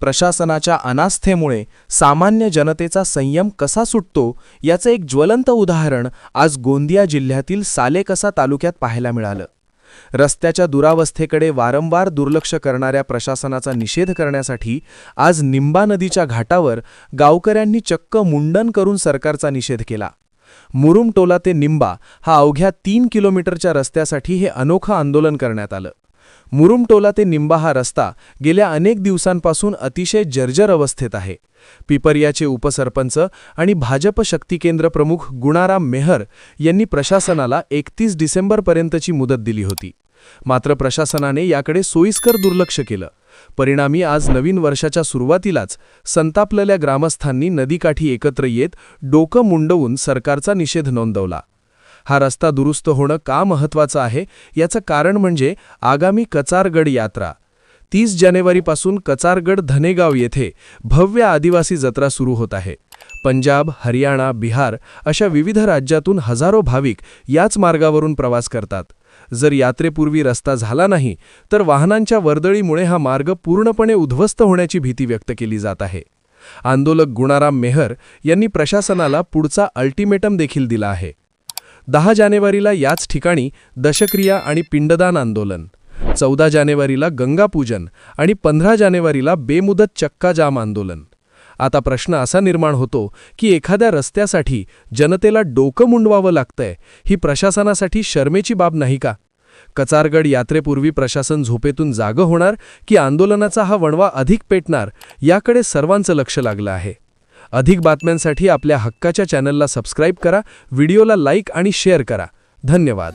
प्रशासनाच्या अनास्थेमुळे सामान्य जनतेचा संयम कसा सुटतो याचं एक ज्वलंत उदाहरण आज गोंदिया जिल्ह्यातील सालेकसा तालुक्यात पाहायला मिळालं. रस्त्याच्या दुरावस्थेकडे वारंवार दुर्लक्ष करणाऱ्या प्रशासनाचा निषेध करण्यासाठी आज निंबा नदीच्या घाटावर गावकऱ्यांनी चक्क मुंडन करून सरकारचा निषेध केला. मुरुमटोला ते निंबा हा अवघ्या तीन किलोमीटरच्या रस्त्यासाठी हे अनोखं आंदोलन करण्यात आलं. मुरुमटोला ते निंबा हा रस्ता गेल्या अनेक दिवसांपासून अतिशय जर्जर अवस्थेत आहे. पिपरियाचे उपसरपंच आणि भाजप शक्ती केंद्र प्रमुख गुणाराम मेहर यांनी प्रशासनाला एकतीस डिसेंबरपर्यंतची मुदत दिली होती. मात्र प्रशासनाने याकडे सोयीस्कर दुर्लक्ष केलं. परिणामी आज नवीन वर्षाच्या सुरुवातीलाच संतापलेल्या ग्रामस्थांनी नदीकाठी एकत्र येत डोकं मुंडवून सरकारचा निषेध नोंदवला. हा रस्ता दुरुस्त होणं का महत्वाचं आहे? याचं कारण म्हणजे आगामी कचारगड यात्रा. तीस जानेवारीपासून कचारगड धनेगाव येथे भव्य आदिवासी जत्रा सुरू होत आहे. पंजाब हरियाणा बिहार अशा विविध राज्यातून हजारो भाविक याच मार्गावरून प्रवास करतात. जर यात्रेपूर्वी रस्ता झाला नाही तर वाहनांच्या वर्दळीमुळे हा मार्ग पूर्णपणे उद्ध्वस्त होण्याची भीती व्यक्त केली जात आहे. आंदोलक गुणाराम मेहर यांनी प्रशासनाला पुढचा अल्टिमेटम देखील दिला आहे. दहा जानेवारीला याच ठिकाणी दशक्रिया आणि पिंडदान आंदोलन चौदा जानेवारीला गंगापूजन आणि पंधरा जानेवारीला बेमुदत चक्काजाम आंदोलन. आता प्रश्न असा निर्माण होतो की एखाद्या रस्त्यासाठी जनतेला डोकं मुंडवावं लागतंय ही प्रशासनासाठी शर्मेची बाब नाही का? कचारगड यात्रेपूर्वी प्रशासन झोपेतून जागं होणार की आंदोलनाचा हा वणवा अधिक पेटणार याकडे सर्वांचं लक्ष लागलं आहे. अधिक बातम्यांसाठी आपल्या हक्काच्या चॅनलला सबस्क्राईब करा व्हिडिओला लाईक आणि शेअर करा. धन्यवाद.